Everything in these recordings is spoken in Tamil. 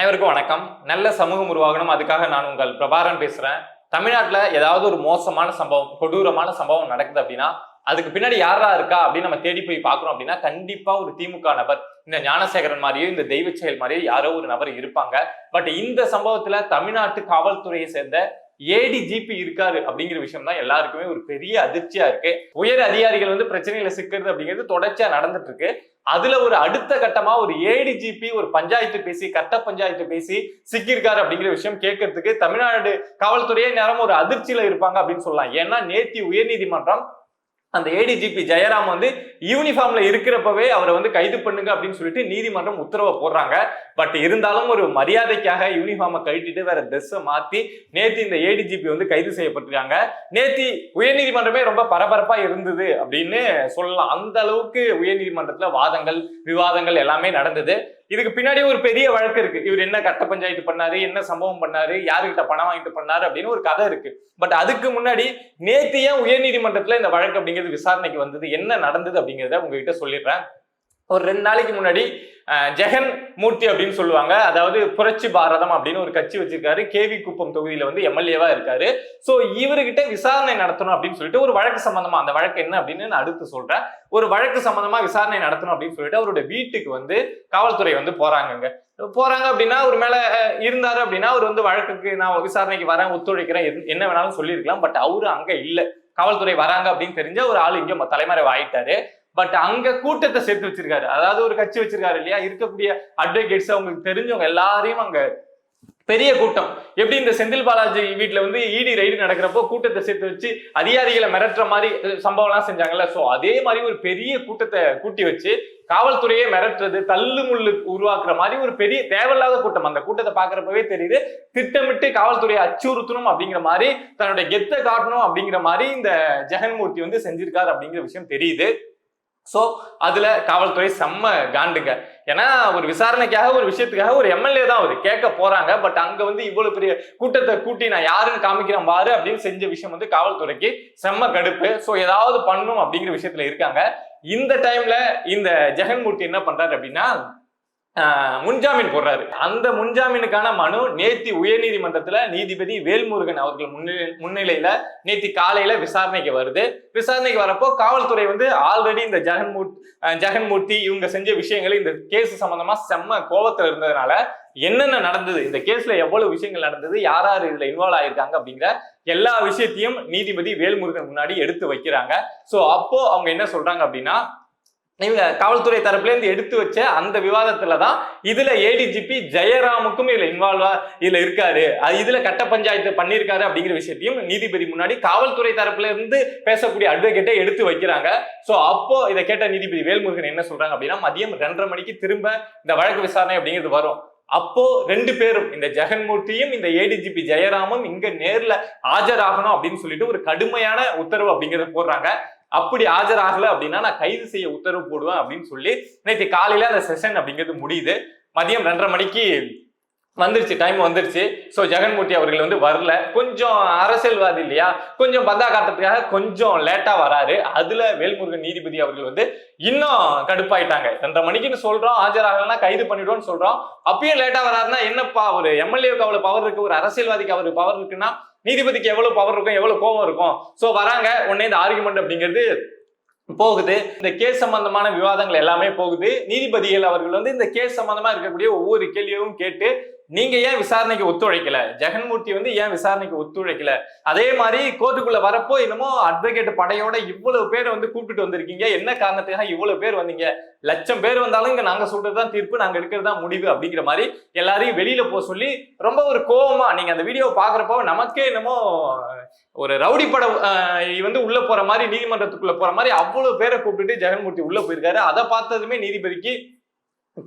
அனைவருக்கும் வணக்கம். நல்ல சமூகம் உருவாகணும். அதுக்காக நான் உங்கள் பிரபாரன் பேசுறேன். தமிழ்நாட்டில் ஏதாவது ஒரு மோசமான சம்பவம் கொடூரமான சம்பவம் நடக்குது அப்படின்னா அதுக்கு பின்னாடி யாரா இருக்கா அப்படின்னு நம்ம தேடி போய் பார்க்கறோம் அப்படின்னா கண்டிப்பா ஒரு திமுக நபர் இந்த ஞானசேகரன் மாதிரியோ இந்த தெய்வ செயல் மாதிரியோ யாரோ ஒரு நபர் இருப்பாங்க. பட் இந்த சம்பவத்துல தமிழ்நாட்டு காவல்துறையை சேர்ந்த ஏடிஜிபி இருக்காரு அப்படிங்கிற விஷயம் தான் எல்லாருக்குமே ஒரு பெரிய அதிர்ச்சியா இருக்கு. உயர் அதிகாரிகள் வந்து பிரச்சனையில சிக்கிறது அப்படிங்கிறது தொடர்ச்சியா நடந்துட்டு இருக்கு. அதுல ஒரு அடுத்த கட்டமா ஒரு ஏடிஜிபி ஒரு பஞ்சாயத்து பேசி கட்ட பஞ்சாயத்து பேசி சிக்கியிருக்காரு அப்படிங்கிற விஷயம் கேட்கறதுக்கு தமிழ்நாடு காவல்துறையே நேரம் ஒரு அதிர்ச்சியில இருப்பாங்க அப்படின்னு சொல்லலாம். ஏன்னா நேத்தி உயர்நீதிமன்றம் அந்த ஏடிஜிபி ஜெயராம் வந்து யூனிஃபார்ம்ல இருக்கிறப்பவே அவரை வந்து கைது பண்ணுங்க அப்படின்னு சொல்லிட்டு நீதிமன்றம் உத்தரவை போடுறாங்க. பட் இருந்தாலும் ஒரு மரியாதைக்காக யூனிஃபார்மை கழட்டிட்டு வேற ட்ரெஸ்ஸை மாத்தி நேத்தி இந்த ஏடிஜிபி வந்து கைது செய்யப்பட்டிருக்காங்க. நேத்தி உயர்நீதிமன்றமே ரொம்ப பரபரப்பா இருந்தது அப்படின்னு சொல்லலாம். அந்த அளவுக்கு உயர்நீதிமன்றத்துல வாதங்கள் விவாதங்கள் எல்லாமே நடந்தது. இதுக்கு பின்னாடி ஒரு பெரிய வழக்கு இருக்கு. இவர் என்ன கட்ட பஞ்சாயத்து பண்ணாரு என்ன சம்பவம் பண்ணாரு யாருக்கிட்ட பணம் வாங்கிட்டு பண்ணாரு அப்படின்னு ஒரு கதை இருக்கு. பட் அதுக்கு முன்னாடி நேத்து ஏன் உயர்நீதிமன்றத்துல இந்த வழக்கு அப்படிங்கிறது விசாரணைக்கு வந்தது என்ன நடந்தது அப்படிங்கிறத உங்ககிட்ட சொல்லிடுறேன். ஒரு ரெண்டு நாளைக்கு முன்னாடி ஜெகன் மூர்த்தி அப்படின்னு சொல்லுவாங்க. அதாவது புரட்சி பாரதம் அப்படின்னு ஒரு கட்சி வச்சிருக்காரு. கேவி குப்பம் தொகுதியில வந்து எம்எல்ஏவா இருக்காரு. ஸோ இவர்கிட்ட விசாரணை நடத்தணும் அப்படின்னு சொல்லிட்டு ஒரு வழக்கு சம்பந்தமா அந்த வழக்கு என்ன அப்படின்னு நான் அடுத்து சொல்றேன். ஒரு வழக்கு சம்பந்தமா விசாரணை நடத்தணும் அப்படின்னு சொல்லிட்டு அவருடைய வீட்டுக்கு வந்து காவல்துறை வந்து போறாங்கங்க. போறாங்க அப்படின்னா அவர் மேல இருந்தாரு அப்படின்னா அவர் வந்து வழக்குக்கு நான் விசாரணைக்கு வரேன் ஒத்துழைக்கிறேன் என்ன வேணாலும் சொல்லியிருக்கலாம். பட் அவரு அங்க இல்ல. காவல்துறை வராங்க அப்படின்னு தெரிஞ்ச ஒரு ஆள் இங்க ம- தலைமறைவு ஆயிட்டாரு. பட் அங்க கூட்டத்தை சேர்த்து வச்சிருக்காரு. அதாவது ஒரு கட்சி வச்சிருக்காரு இல்லையா? இருக்கக்கூடிய அட்வொகேட்ஸ் அவங்களுக்கு தெரிஞ்சவங்க எல்லாரையும் அங்க பெரிய கூட்டம். எப்படி இந்த செந்தில் பாலாஜி வீட்ல வந்து இடி ரைடு நடக்கிறப்போ கூட்டத்தை சேர்த்து வச்சு அதிகாரிகளை மிரட்டுற மாதிரி அஹ், சம்பவம்லாம் செஞ்சாங்கல்ல? சோ அதே மாதிரி ஒரு பெரிய கூட்டத்தை கூட்டி வச்சு காவல்துறையே மிரட்டுறது தள்ளு முள்ளு உருவாக்குற மாதிரி ஒரு பெரிய தேவையில்லாத கூட்டம். அந்த கூட்டத்தை பாக்குறப்பவே தெரியுது. திட்டமிட்டு காவல்துறையை அச்சுறுத்தணும் அப்படிங்கிற மாதிரி தன்னுடைய கெத்தை காட்டணும் அப்படிங்கிற மாதிரி இந்த ஜெகன்மூர்த்தி வந்து செஞ்சிருக்காரு அப்படிங்கிற விஷயம் தெரியுது. ஸோ அதில் காவல்துறை செம்ம காண்டுங்க. ஏன்னா ஒரு விசாரணைக்காக ஒரு விஷயத்துக்காக ஒரு எம்எல்ஏ தான் அவர். கேட்க போகிறாங்க பட் அங்கே வந்து இவ்வளோ பெரிய கூட்டத்தை கூட்டி நான் யாருன்னு காமிக்கிறேன் பாரு அப்படின்னு செஞ்ச விஷயம் வந்து காவல்துறைக்கு செம்ம கடுப்பு. ஸோ ஏதாவது பண்ணும் அப்படிங்கிற விஷயத்துல இருக்காங்க. இந்த டைம்ல இந்த ஜெகன்மூர்த்தி என்ன பண்ணுறாரு அப்படின்னா முன்ஜாமீன் போடுறாரு. அந்த முன்ஜாமீனுக்கான மனு நேத்தி உயர்நீதிமன்றத்துல நீதிபதி வேல்முருகன் அவர்கள் முன்னிலை முன்னிலையில நேத்தி காலையில விசாரணைக்கு வருது. விசாரணைக்கு வரப்போ காவல்துறை வந்து ஆல்ரெடி இந்த ஜெகன்மூர்த்தி ஜெகன்மூர்த்தி இவங்க செஞ்ச விஷயங்களை இந்த கேஸ் சம்பந்தமா செம்ம கோபத்துல இருந்ததுனால என்னென்ன நடந்தது இந்த கேஸ்ல எவ்வளவு விஷயங்கள் நடந்தது யார் யார் இதுல இன்வால்வ் ஆயிருக்காங்க அப்படிங்கிற எல்லா விஷயத்தையும் நீதிபதி வேல்முருகன் முன்னாடி எடுத்து வைக்கிறாங்க. சோ அப்போ அவங்க என்ன சொல்றாங்க அப்படின்னா இவங்க காவல்துறை தரப்புல இருந்து எடுத்து வச்ச அந்த விவாதத்துல தான் இதுல ஏடிஜிபி ஜெயராமுக்கும் இதுல இன்வால்வா இதுல இருக்காரு. அது இதுல கட்ட பஞ்சாயத்து பண்ணியிருக்காரு அப்படிங்கிற விஷயத்தையும் நீதிபதி முன்னாடி காவல்துறை தரப்புல இருந்து பேசக்கூடிய அட்வொகேட்டை எடுத்து வைக்கிறாங்க. சோ அப்போ இதை கேட்ட நீதிபதி வேல்முருகன் என்ன சொல்றாங்க அப்படின்னா மதியம் ரெண்டரை மணிக்கு திரும்ப இந்த வழக்கு விசாரணை அப்படிங்கிறது வரும். அப்போ ரெண்டு பேரும் இந்த ஜெகன்மூர்த்தியும் இந்த ஏடிஜிபி ஜெயராமும் இங்க நேர்ல ஆஜராகணும் அப்படின்னு சொல்லிட்டு ஒரு கடுமையான உத்தரவு அப்படிங்கறத போடுறாங்க. அப்படி ஆஜராகல அப்படின்னா நான் கைது செய்ய உத்தரவு போடுவேன் அப்படின்னு சொல்லி நேற்று காலையில அந்த செஷன் அப்படிங்கிறது முடியுது. மதியம் ரெண்டரை மணிக்கு வந்துருச்சு டைம் வந்துருச்சு. ஸோ ஜெகன்மூர்த்தி அவர்கள் வந்து வரல. கொஞ்சம் அரசியல்வாதி இல்லையா? கொஞ்சம் பந்தா காட்டுறதுக்காக கொஞ்சம் லேட்டாக வராரு. அதுல வேல்முருகன் நீதிபதி அவர்கள் வந்து இன்னும் கடுப்பாயிட்டாங்க. ரெண்டரை மணிக்குன்னு சொல்றோம் ஆஜராகலன்னா கைது பண்ணிடுவோம்னு சொல்றோம். அப்பயும் லேட்டாக வராருன்னா என்னப்பா ஒரு எம்எல்ஏவுக்கு அவ்வளோ பவர் இருக்கு ஒரு அரசியல்வாதிக்கு அவருக்கு பவர் இருக்குன்னா நீதிபதிக்கு எவ்வளவு பவர் இருக்கும் எவ்வளவு கோவம் இருக்கும்? சோ வராங்க உடனே இந்த ஆர்குமெண்ட் அப்படிங்கிறது போகுது. இந்த கேஸ் சம்பந்தமான விவாதங்கள் எல்லாமே போகுது. நீதிபதிகள் அவர்கள் வந்து இந்த கேஸ் சம்பந்தமா இருக்கக்கூடிய ஒவ்வொரு கேள்வியும் கேட்டு நீங்க ஏன் விசாரணைக்கு ஒத்துழைக்கல? ஜெகன்மூர்த்தி வந்து ஏன் விசாரணைக்கு ஒத்துழைக்கல? அதே மாதிரி கோர்ட்டுக்குள்ள வரப்போ என்னமோ அட்வொகேட் படையோட இவ்வளவு பேர் வந்து கூப்பிட்டுட்டு வந்திருக்கீங்க. என்ன காரணத்துக்காக இவ்வளவு பேர் வந்தீங்க? லட்சம் பேர் வந்தாலும் இங்க நாங்க சொல்றதுதான் தீர்ப்பு நாங்க எடுக்கிறதா முடிவு அப்படிங்கிற மாதிரி எல்லாரையும் வெளியில போக சொல்லி ரொம்ப ஒரு கோபமா நீங்க அந்த வீடியோ பாக்குறப்போ நமக்கே என்னமோ ஒரு ரவுடி படம் வந்து உள்ள போற மாதிரி நீதிமன்றத்துக்குள்ள போற மாதிரி அவ்வளவு பேரை கூப்பிட்டுட்டு ஜெகன்மூர்த்தி உள்ள போயிருக்காரு. அதை பார்த்ததுமே நீதிபதிக்கு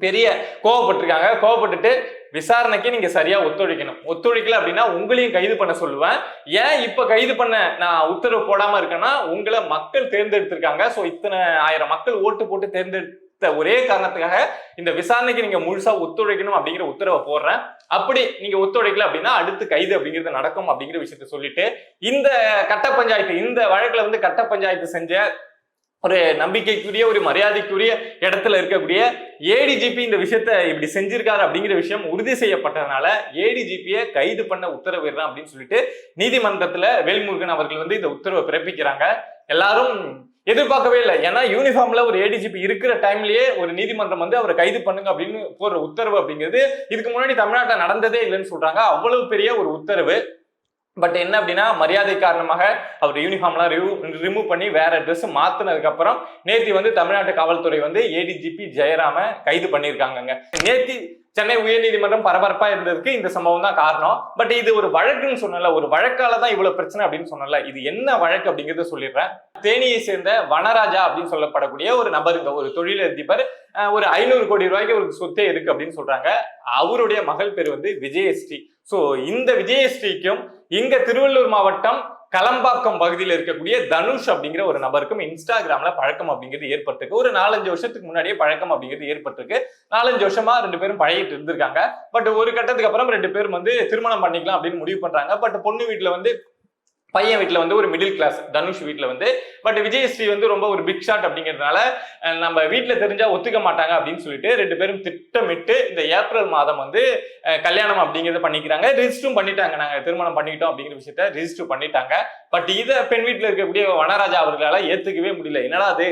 பெரிய கோவப்பட்டிருக்காங்க. கோவப்பட்டுட்டு விசாரணைக்கு நீங்க சரியா ஒத்துழைக்கணும். ஒத்துழைக்கல அப்படின்னா உங்களையும் கைது பண்ண சொல்லுவேன். ஏன் இப்ப கைது பண்ண நான் உத்தரவு போடாம இருக்கேன்னா உங்களை மக்கள் தேர்ந்தெடுத்திருக்காங்க. சோ இத்தனை ஆயிரம் மக்கள் ஓட்டு போட்டு தேர்ந்தெடுத்த ஒரே காரணத்துக்காக இந்த விசாரணைக்கு நீங்க முழுசா ஒத்துழைக்கணும் அப்படிங்கிற உத்தரவை போடுறேன். அப்படி நீங்க ஒத்துழைக்கல அப்படின்னா அடுத்து கைது அப்படிங்கிறது நடக்கும் அப்படிங்கிற விஷயத்த சொல்லிட்டு இந்த கட்ட பஞ்சாயத்து இந்த வழக்குல வந்து கட்ட பஞ்சாயத்து செஞ்ச ஒரு நம்பிக்கைக்குரிய ஒரு மரியாதைக்குரிய இடத்துல இருக்கக்கூடிய ஏடிஜிபி இந்த விஷயத்த இப்படி செஞ்சிருக்காரு அப்படிங்கிற விஷயம் உறுதி செய்யப்பட்டதுனால ஏடிஜிபியை கைது பண்ண உத்தரவிடுறான் அப்படின்னு சொல்லிட்டு நீதிமன்றத்துல வேல்முருகன் அவர்கள் வந்து இந்த உத்தரவை பிறப்பிக்கிறாங்க. எல்லாரும் எதிர்பார்க்கவே இல்லை. ஏன்னா யூனிஃபார்ம்ல ஒரு ஏடிஜிபி இருக்கிற டைம்லயே ஒரு நீதிமன்றம் வந்து அவரை கைது பண்ணுங்க அப்படின்னு போற உத்தரவு அப்படிங்கிறது இதுக்கு முன்னாடி தமிழ்நாட்டில் நடந்ததே இல்லைன்னு சொல்றாங்க. அவ்வளவு பெரிய ஒரு உத்தரவு. பட் என்ன அப்படின்னா மரியாதை காரணமாக அவர் யூனிஃபார்ம்லாம் ரிமூவ் பண்ணி வேற ட்ரெஸ் மாத்தினதுக்கு அப்புறம் நேத்தி வந்து தமிழ்நாட்டு காவல்துறை வந்து ஏடிஜிபி ஜெயராம கைது பண்ணியிருக்காங்கங்க. நேத்தி சென்னை உயர்நீதிமன்றம் பரபரப்பா இருந்ததுக்கு இந்த சம்பவம் தான் காரணம். பட் இது ஒரு வழக்குன்னு சொன்னல ஒரு வழக்கால தான் இவ்வளவு பிரச்சனை அப்படின்னு சொன்னல இது என்ன வழக்கு அப்படிங்கறத சொல்லிடுறேன். தேனியை சேர்ந்த வனராஜா அப்படின்னு சொல்லப்படக்கூடிய ஒரு நபருங்க ஒரு தொழிலதிபர் ஒரு ஐநூறு கோடி ரூபாய்க்கு ஒரு சொத்தே இருக்கு அப்படின்னு சொல்றாங்க. அவருடைய மகள் பேர் வந்து விஜயஸ்ரீ. சோ இந்த விஜயஸ்ரீக்கும் இங்க திருவள்ளூர் மாவட்டம் களம்பாக்கம் பகுதியில் இருக்கக்கூடிய தனுஷ் அப்படிங்கிற ஒரு நபருக்கும் இன்ஸ்டாகிராம்ல பழக்கம் அப்படிங்கிறது ஏற்பட்டிருக்கு. ஒரு நாலஞ்சு வருஷத்துக்கு முன்னாடியே பழக்கம் அப்படிங்கிறது ஏற்பட்டிருக்கு. நாலஞ்சு வருஷமா ரெண்டு பேரும் பழகிட்டு இருந்திருக்காங்க. பட் ஒரு கட்டத்துக்கு அப்புறம் ரெண்டு பேரும் வந்து திருமணம் பண்ணிக்கலாம் அப்படின்னு முடிவு பண்றாங்க. பட் பொண்ணு வீட்டுல வந்து பையன் வீட்டில் வந்து ஒரு மிடில் கிளாஸ் தனுஷ் வீட்டில் வந்து. பட் விஜயஸ்ரீ வந்து ரொம்ப ஒரு பிக் ஷாட் அப்படிங்கிறதுனால நம்ம வீட்டில் தெரிஞ்சால் ஒத்துக்க மாட்டாங்க அப்படின்னு சொல்லிட்டு ரெண்டு பேரும் திட்டமிட்டு இந்த ஏப்ரல் மாதம் வந்து கல்யாணம் அப்படிங்கிறத பண்ணிக்கிறாங்க. ரிஜிஸ்டரும் பண்ணிட்டாங்க. நாங்கள் திருமணம் பண்ணிக்கிட்டோம் அப்படிங்கிற விஷயத்த ரிஜிஸ்டர் பண்ணிட்டாங்க. பட் இதை பெண் வீட்டில் இருக்கக்கூடிய வனராஜா அவர்களால் ஏற்றுக்கவே முடியல. என்னடா அது?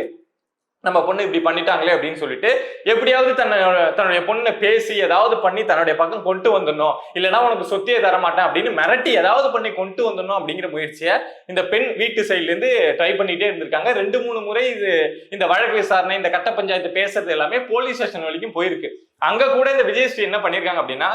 நம்ம பொண்ணு இப்படி பண்ணிட்டாங்களே அப்படின்னு சொல்லிட்டு எப்படியாவது தன்னோட தன்னுடைய பொண்ணை பேசி ஏதாவது பண்ணி தன்னுடைய பக்கம் கொண்டு வந்துடணும். இல்லைன்னா உனக்கு சொத்தியே தரமாட்டேன் அப்படின்னு மிரட்டி ஏதாவது பண்ணி கொண்டு வந்துடணும் அப்படிங்கிற முயற்சியை இந்த பெண் வீட்டு சைட்லேருந்து ட்ரை பண்ணிட்டே இருந்திருக்காங்க. ரெண்டு மூணு முறை இது இந்த வழக்கு விசாரணை இந்த கட்ட பஞ்சாயத்து பேசுறது எல்லாமே போலீஸ் ஸ்டேஷன் வரைக்கும் போயிருக்கு. அங்க கூட இந்த விஜயஸ்ரீ என்ன பண்ணிருக்காங்க அப்படின்னா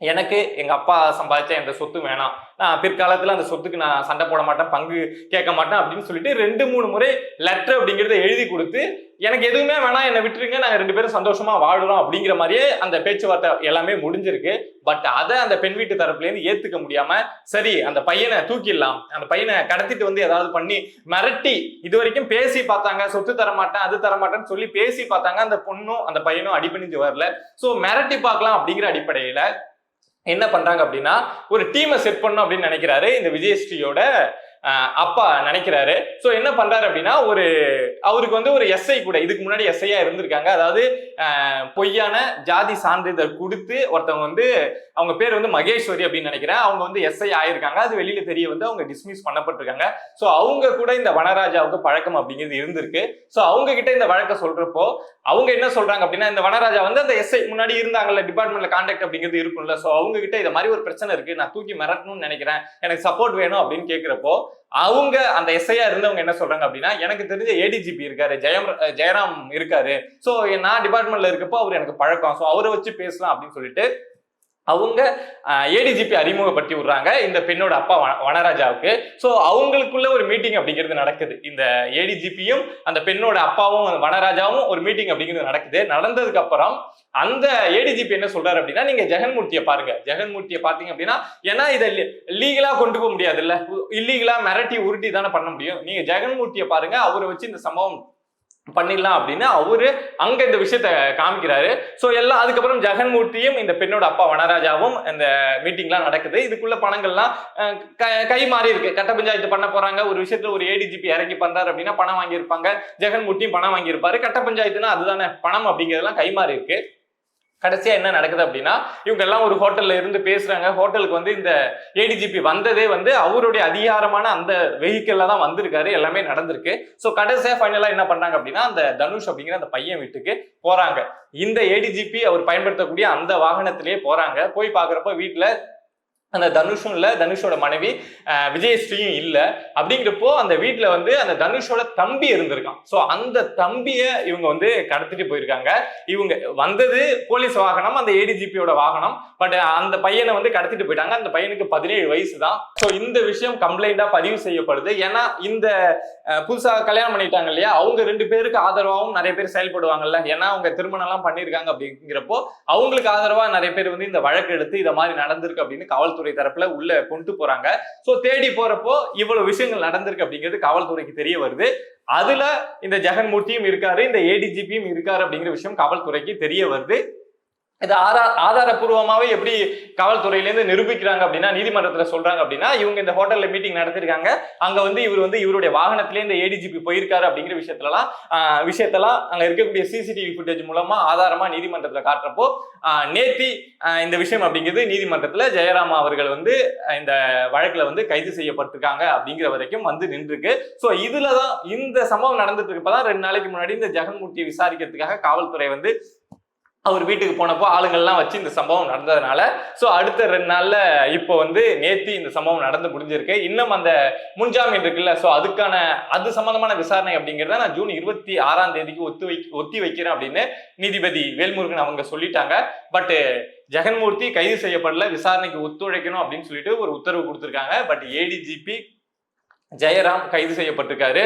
எனக்கு எங்க அப்பா சம்பாதிச்ச எந்த சொத்து வேணாம். நான் பிற்காலத்துல அந்த சொத்துக்கு நான் சண்டை போட மாட்டேன் பங்கு கேட்க மாட்டேன் அப்படின்னு சொல்லிட்டு ரெண்டு மூணு முறை லெட்டர் அப்படிங்கிறத எழுதி கொடுத்து எனக்கு எதுவுமே வேணாம் என்னை விட்டுருங்க நாங்கள் ரெண்டு பேரும் சந்தோஷமா வாழுறோம் அப்படிங்கிற மாதிரியே அந்த பேச்சுவார்த்தை எல்லாமே முடிஞ்சிருக்கு. பட் அதை அந்த பெண் வீட்டு தரப்புலேருந்து ஏத்துக்க முடியாம சரி அந்த பையனை தூக்கிடலாம் அந்த பையனை கடத்திட்டு வந்து ஏதாவது பண்ணி மிரட்டி இது வரைக்கும் பேசி பார்த்தாங்க சொத்து தர மாட்டேன் அது தர மாட்டேன்னு சொல்லி பேசி பார்த்தாங்க அந்த பொண்ணும் அந்த பையனும் அடிபணிஞ்சு வரல. ஸோ மிரட்டி பார்க்கலாம் அப்படிங்கிற அடிப்படையில என்ன பண்றாங்க அப்படின்னா ஒரு டீமை செட் பண்ணணும் அப்படின்னு நினைக்கிறாரு இந்த விஜயஸ்ரீயோட அப்பா நினைக்கிறாரு. ஸோ என்ன பண்றாரு அப்படின்னா ஒரு அவருக்கு வந்து ஒரு எஸ்ஐ கூட இதுக்கு முன்னாடி எஸ்ஐயா இருந்திருக்காங்க. அதாவது பொய்யான ஜாதி சான்றிதழ் கொடுத்து ஒருத்தவங்க வந்து அவங்க பேர் வந்து மகேஸ்வரி அப்படின்னு நினைக்கிறேன். அவங்க வந்து எஸ்ஐ ஆயிருக்காங்க. அது வெளியில தெரிய வந்து அவங்க டிஸ்மிஸ் பண்ணப்பட்டிருக்காங்க. ஸோ அவங்க கூட இந்த வனராஜாவுக்கு பழக்கம் அப்படிங்கிறது இருந்திருக்கு. ஸோ அவங்க கிட்ட இந்த வழக்கை சொல்றப்போ அவங்க என்ன சொல்றாங்க அப்படின்னா இந்த வனராஜா வந்து அந்த எஸ்ஐ முன்னாடி இருந்தாங்கல்ல டிபார்ட்மெண்ட்ல கான்டாக்ட் அப்படிங்கிறது இருக்கும்ல. ஸோ அவங்க கிட்ட இந்த மாதிரி ஒரு பிரச்சனை இருக்கு. நான் தூக்கி மிரட்டணும்னு நினைக்கிறேன். எனக்கு சப்போர்ட் வேணும் அப்படின்னு கேட்கிறப்போ அவங்க அந்த எஸ்ஐயா இருந்தவங்க என்ன சொல்றாங்க அப்படின்னா எனக்கு தெரிஞ்ச ஏடிஜிபி இருக்காரு ஜெயம் ஜெயராம் இருக்காரு. சோ நான் டிபார்ட்மெண்ட்ல இருக்கப்போ அவர் எனக்கு பழக்கம். சோ அவரை வச்சு பேசலாம் அப்படின்னு சொல்லிட்டு அவங்க ஏடிஜிபி அறிமுகப்படுத்தி விடுறாங்க இந்த பெண்ணோட அப்பா வனராஜாவுக்கு. ஸோ அவங்களுக்குள்ள ஒரு மீட்டிங் அப்படிங்கிறது நடக்குது. இந்த ஏடிஜிபியும் அந்த பெண்ணோட அப்பாவும் வனராஜாவும் ஒரு மீட்டிங் அப்படிங்கிறது நடக்குது. நடந்ததுக்கு அப்புறம் அந்த ஏடிஜிபி என்ன சொல்றாரு அப்படின்னா நீங்க ஜெகன்மூர்த்தியை பாருங்க. ஜெகன்மூர்த்தியை பாத்தீங்க அப்படின்னா ஏன்னா இதை லீகலா கொண்டு போக முடியாது இல்ல இல்லீகலா மிரட்டி உருட்டி தானே பண்ண முடியும். நீங்க ஜெகன்மூர்த்தியை பாருங்க அவரை வச்சு இந்த சம்பவம் பண்ணிடலாம் அப்படின்னு அவரு அங்க இந்த விஷயத்த காமிக்கிறாரு. ஸோ எல்லாம் அதுக்கப்புறம் ஜெகன்மூர்த்தியும் இந்த பெண்ணோட அப்பா வனராஜாவும் இந்த மீட்டிங்லாம் நடக்குது. இதுக்குள்ள பணங்கள்லாம் கை மாறி இருக்கு. கட்ட பஞ்சாயத்து பண்ண போறாங்க. ஒரு விஷயத்துல ஒரு ஏடிஜிபி இறங்கி பண்றாரு அப்படின்னா பணம் வாங்கியிருப்பாங்க. ஜெகன்மூர்த்தியும் பணம் வாங்கியிருப்பாரு. கட்ட பஞ்சாயத்துனா அதுதானே பணம் அப்படிங்கிறதெல்லாம் கை மாறி இருக்கு. கடைசியா என்ன நடக்குது அப்படின்னா இவங்க எல்லாம் ஒரு ஹோட்டல்ல இருந்து பேசுறாங்க. ஹோட்டலுக்கு வந்து இந்த ஏடிஜிபி வந்ததே வந்து அவருடைய அதிகாரமான அந்த வெஹிக்கிள்ல தான் வந்திருக்காரு. எல்லாமே நடந்திருக்கு. ஸோ கடைசியா ஃபைனலா என்ன பண்றாங்க அப்படின்னா அந்த தனுஷ் அப்படிங்கிற அந்த பையன் வீட்டுக்கு போறாங்க. இந்த ஏடிஜிபி அவர் பயன்படுத்தக்கூடிய அந்த வாகனத்திலேயே போறாங்க. போய் பாக்குறப்ப வீட்டுல அந்த தனுஷும் இல்லை தனுஷோட மனைவி விஜயஸ்ரீயும் இல்லை. அப்படிங்கிறப்போ அந்த வீட்டில் வந்து அந்த தனுஷோட தம்பி இருந்திருக்கான். ஸோ அந்த தம்பியை இவங்க வந்து கடத்திட்டு போயிருக்காங்க. இவங்க வந்தது போலீஸ் வாகனம் அந்த ஏடிஜிபியோட வாகனம் பட் அந்த பையனை வந்து கடத்திட்டு போயிட்டாங்க. அந்த பையனுக்கு பதினேழு வயசு தான் ஸோ இந்த விஷயம் கம்ப்ளைண்டாக பதிவு செய்யப்படுது. ஏன்னா இந்த புதுசாக கல்யாணம் பண்ணிட்டாங்க இல்லையா? அவங்க ரெண்டு பேருக்கு ஆதரவாகவும் நிறைய பேர் செயல்படுவாங்கல்ல. ஏன்னா அவங்க திருமணம்லாம் பண்ணியிருக்காங்க அப்படிங்கிறப்போ அவங்களுக்கு ஆதரவாக நிறைய பேர் வந்து இந்த வழக்கு எடுத்து இதை மாதிரி நடந்திருக்கு அப்படின்னு காவல்துறை தரப்புல உள்ள கொண்டு போறாங்க. சோ தேடி போறப்போ இவ்வளவு விஷயங்கள் நடந்திருக்கு அப்படிங்கிறது காவல்துறைக்கு தெரிய வருது. அதுல இந்த ஜெகன்மூர்த்தியும் இருக்காரு இந்த ஏடிஜிபியும் இருக்காரு அப்படிங்கிற விஷயம் காவல்துறைக்கு தெரிய வருது. இது ஆதார ஆதாரப்பூர்வமாகவே எப்படி காவல்துறையிலேருந்து நிரூபிக்கிறாங்க அப்படின்னா நீதிமன்றத்தில் சொல்றாங்க அப்படின்னா இவங்க இந்த ஹோட்டலில் மீட்டிங் நடத்திருக்காங்க. அங்கே வந்து இவர் வந்து இவருடைய வாகனத்திலே இந்த ஏடிஜிபி போயிருக்காரு அப்படிங்கிற விஷயத்துலலாம் விஷயத்தெல்லாம் அங்கே இருக்கக்கூடிய சிசிடிவி ஃபுட்டேஜ் மூலமாக ஆதாரமாக நீதிமன்றத்தில் காட்டுறப்போ நேத்தி இந்த விஷயம் அப்படிங்கிறது நீதிமன்றத்தில் ஜெயராமா அவர்கள் வந்து இந்த வழக்கில் வந்து கைது செய்யப்பட்டிருக்காங்க அப்படிங்கிற வரைக்கும் வந்து நின்றுருக்கு. ஸோ இதில் தான் இந்த சம்பவம் நடந்துட்டு இருக்கப்பதான் ரெண்டு நாளைக்கு முன்னாடி இந்த ஜெகன்மூர்த்தியை விசாரிக்கிறதுக்காக காவல்துறை வந்து அவர் வீட்டுக்கு போனப்போ ஆளுங்கள்லாம் வச்சு இந்த சம்பவம் நடந்ததுனால ஸோ அடுத்த ரெண்டு நாளில் இப்போ வந்து நேத்தி இந்த சம்பவம் நடந்து முடிஞ்சிருக்கு. இன்னும் அந்த முன்ஜாமீன் இருக்குல்ல ஸோ அதுக்கான அது சம்பந்தமான விசாரணை அப்படிங்கிறத நான் ஜூன் இருபத்தி ஆறாம் தேதிக்கு ஒத்து வை ஒத்தி வைக்கிறேன் அப்படின்னு நீதிபதி வேல்முருகன் அவங்க சொல்லிட்டாங்க. பட் ஜெகன்மூர்த்தி கைது செய்யப்படல விசாரணைக்கு ஒத்துழைக்கணும் அப்படின்னு சொல்லிட்டு ஒரு உத்தரவு கொடுத்துருக்காங்க. பட் ஏடிஜிபி ஜெயராம் கைது செய்யப்பட்டிருக்காரு.